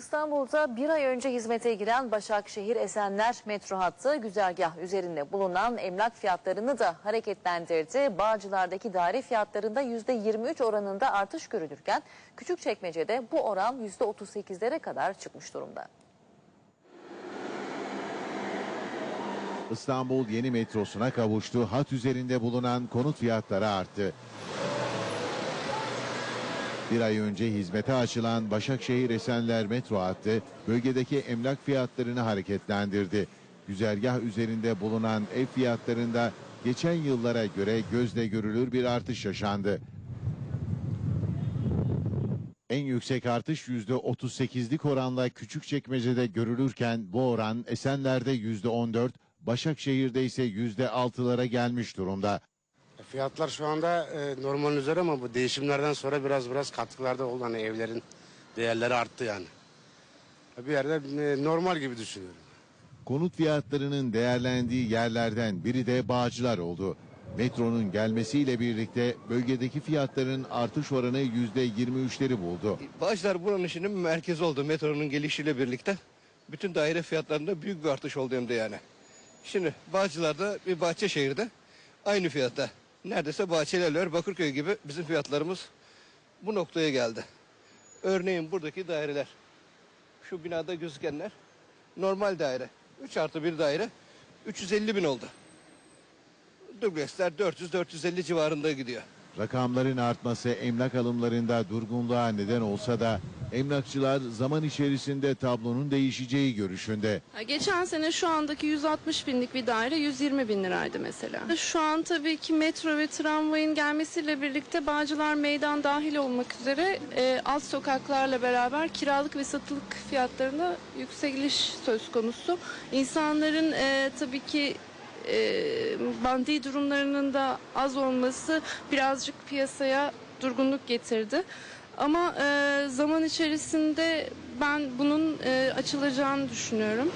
İstanbul'da bir ay önce hizmete giren Başakşehir Esenler metro hattı güzergah üzerinde bulunan emlak fiyatlarını da hareketlendirdi. Bağcılar'daki daire fiyatlarında %23 oranında artış görülürken Küçükçekmece'de bu oran %38'lere kadar çıkmış durumda. İstanbul yeni metrosuna kavuştu. Hat üzerinde bulunan konut fiyatları arttı. Bir ay önce hizmete açılan Başakşehir Esenler metro hattı bölgedeki emlak fiyatlarını hareketlendirdi. Güzergah üzerinde bulunan ev fiyatlarında geçen yıllara göre gözle görülür bir artış yaşandı. En yüksek artış %38'lik oranla Küçükçekmece'de görülürken bu oran Esenler'de %14, Başakşehir'de ise %6'lara gelmiş durumda. Fiyatlar şu anda e, normal üzere ama bu değişimlerden sonra biraz biraz katkılarda oldu. Hani evlerin değerleri arttı yani. Bir yerde e, normal gibi düşünüyorum. Konut fiyatlarının değerlendiği yerlerden biri de Bağcılar oldu. Metronun gelmesiyle birlikte bölgedeki fiyatların artış oranı %23'leri buldu. Bağcılar buranın işinin merkezi oldu metronun gelişiyle birlikte. Bütün daire fiyatlarında büyük bir artış oldu hem de yani. Şimdi Bağcılar'da bir Bahçeşehir'de aynı fiyatta. Neredeyse Bahçelievler, Bakırköy gibi bizim fiyatlarımız bu noktaya geldi. Örneğin buradaki daireler. Şu binada gözükenler normal daire. 3 artı bir daire 350 bin oldu. Dublesler 400-450 civarında gidiyor. Rakamların artması emlak alımlarında durgunluğa neden olsa da emlakçılar zaman içerisinde tablonun değişeceği görüşünde. Geçen sene şu andaki 160 binlik bir daire 120 bin liraydı mesela. Şu an tabii ki metro ve tramvayın gelmesiyle birlikte Bağcılar Meydan dahil olmak üzere e, alt sokaklarla beraber kiralık ve satılık fiyatlarında yükseliş söz konusu. İnsanların e, tabii ki e, bandi durumlarının da az olması birazcık piyasaya durgunluk getirdi. Ama e, zaman içerisinde ben bunun e, açılacağını düşünüyorum.